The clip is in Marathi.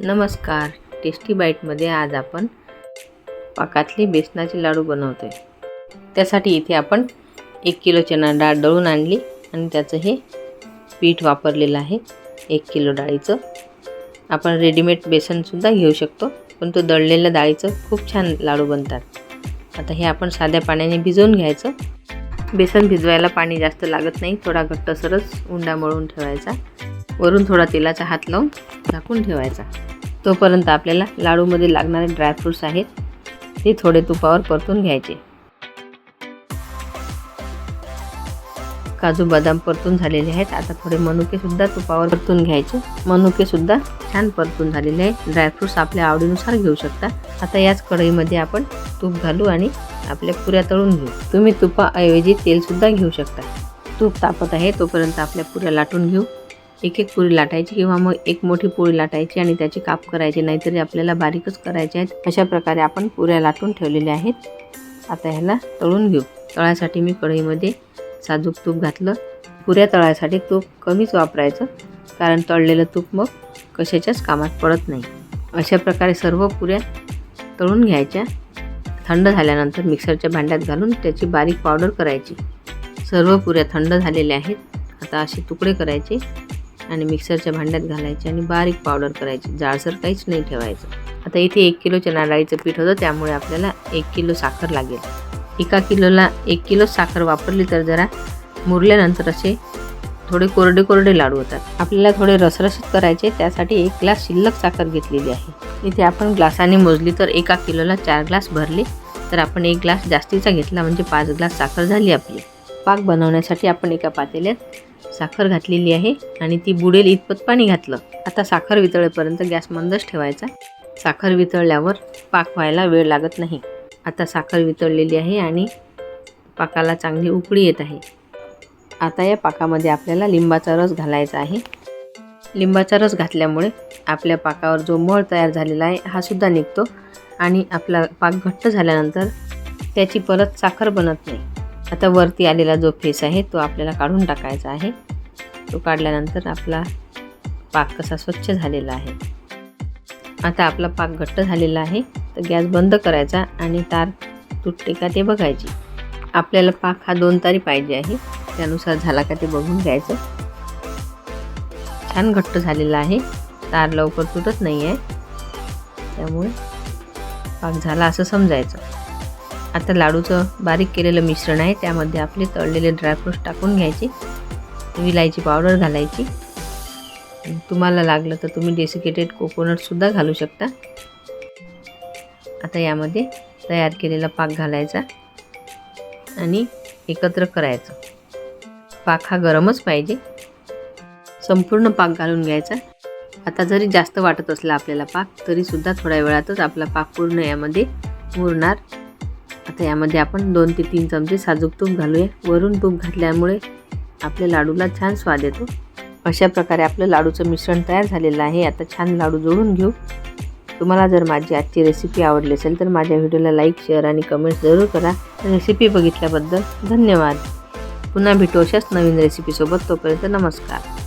नमस्कार. टेस्टी बाईटमध्ये आज आपण पाकातली बेसनाचे लाडू बनवतो आहे त्यासाठी इथे आपण एक किलो चणा डाळ दळून आणली आणि त्याचं हे पीठ वापरलेलं आहे. एक किलो डाळीचं. आपण रेडीमेड बेसनसुद्धा घेऊ शकतो पण तो दळलेल्या डाळीचं खूप छान लाडू बनतात. आता हे आपण साध्या पाण्याने भिजवून घ्यायचं. बेसन भिजवायला पाणी जास्त लागत नाही थोडा घट्टसरच उंडा मळून ठेवायचा. वरून थोडा तेलाचा हात लावून झाकून ठेवायचा. तोपर्यंत आपल्याला लाडूमध्ये लागणारे ड्रायफ्रूट्स आहेत ते थोडे तुपावर परतून घ्यायचे. काजू बदाम परतून झालेले आहेत. आता थोडे मनुकेसुद्धा तुपावर परतून घ्यायचे. मनुकेसुद्धा छान परतून झालेले आहेत. ड्रायफ्रूट्स आपल्या आवडीनुसार घेऊ शकता. आता याच कढईमध्ये आपण तूप घालू आणि आपल्या पुऱ्या तळून घेऊ. तुम्ही तुपाऐवजी तेलसुद्धा घेऊ शकता. तूप तापत आहे तोपर्यंत आपल्या पुऱ्या लाटून घेऊ. एक एक पुरी लाटायची किंवा मग एक मोठी पोळी लाटायची आणि त्याचे काप करायचे. नाहीतरी आपल्याला बारीकच करायचे आहेत. अशा प्रकारे आपण पुऱ्या लाटून ठेवलेल्या आहेत. आता ह्याला तळून घेऊ. तळ्यासाठी मी कढईमध्ये साजूक तूप घातलं. पुऱ्या तळायसाठी तूप कमीच वापरायचं कारण तळलेलं तूप मग कशाच्याच कामात पडत नाही. अशा प्रकारे सर्व पुऱ्या तळून घ्यायच्या. थंड झाल्यानंतर मिक्सरच्या भांड्यात घालून त्याची बारीक पावडर करायची. सर्व पुऱ्या थंड झालेल्या आहेत. आता असे तुकडे करायचे. आणि मिक्सरच्या भांड्यात घालायचे आणि बारीक पावडर करायची. जाडसर काहीच नाही ठेवायचं. आता इथे एक किलोच्या नारळीचं पीठ होतं त्यामुळे आपल्याला एक किलो साखर लागेल. एका किलोला एक किलो साखर वापरली तर जरा मुरल्यानंतर असे थोडे कोरडे कोरडे लाडू होतात. आपल्याला थोडे रसरशीत करायचे त्यासाठी एक ग्लास शिल्लक साखर घेतलेली आहे. इथे आपण ग्लासाने मोजली तर एका किलोला चार ग्लास भरले तर आपण एक ग्लास जास्तीचा घेतला म्हणजे पाच ग्लास साखर झाली आपली. पाक बनवण्यासाठी आपण एका पातेल्यात साखर घातलेली आहे आणि ती बुडेल इतपत पाणी घातलं. आता साखर वितळेपर्यंत गॅस मंदच ठेवायचा. साखर वितळल्यावर पाक व्हायला वेळ लागत नाही. आता साखर वितळलेली आहे आणि पाकाला चांगली उकळी येत आहे. आता या पाकामध्ये आपल्याला लिंबाचा रस घालायचा आहे. लिंबाचा रस घातल्यामुळे आपल्या पाकावर जो मळ तयार झालेला आहे हा सुद्धा निघतो आणि आपला पाक घट्ट झाल्यानंतर त्याची परत साखर बनत नाही. आता वरती आलेला जो फेस आहे तो आपल्याला काढून टाकायचा आहे. तो काढल्यानंतर आपला पाक कसा स्वच्छ झालेला आहे. आता आपला पाक घट्ट झालेला आहे. तर गॅस बंद करायचा आणि तार तुटते का ते बघायची. आपल्याला पाक हा दोन तारी पाहिजे आहे. त्यानुसार झाला का ते बघून घ्यायचं. छान घट्ट झालेला आहे. तार लवकर तुटत नाही आहे त्यामुळे पाक झाला असं समजायचं. आता लाडूचं बारीक केलेलं मिश्रण आहे त्यामध्ये आपले तळलेले ड्रायफ्रूट्स टाकून घ्यायचे. विलायची पावडर घालायची. तुम्हाला लागलं तर तुम्ही डेसिकेटेड कोकोनटसुद्धा घालू शकता. आता यामध्ये तयार केलेला पाक घालायचा आणि एकत्र करायचं. पाक हा गरमच पाहिजे. संपूर्ण पाक घालून घ्यायचा. आता जरी जास्त वाटत असला आपल्याला पाक तरीसुद्धा थोड्या वेळातच आपला पाक पूर्ण यामध्ये मुरणार. आता यामध्ये आपण दोन ते तीन चमचे साजूक तूप घालूया. वरून तूप घातल्यामुळे आपल्या लाडूला छान स्वाद येतो. अशा प्रकारे आपलं लाडूचं मिश्रण तयार झालेलं आहे. आता छान लाडू जोडून घेऊ. तुम्हाला जर माझी आजची रेसिपी आवडली असेल तर माझ्या व्हिडिओला लाईक शेअर आणि कमेंट्स जरूर करा. रेसिपी बघितल्याबद्दल धन्यवाद. पुन्हा भेटू अशाच नवीन रेसिपीसोबत तोपर्यंत नमस्कार.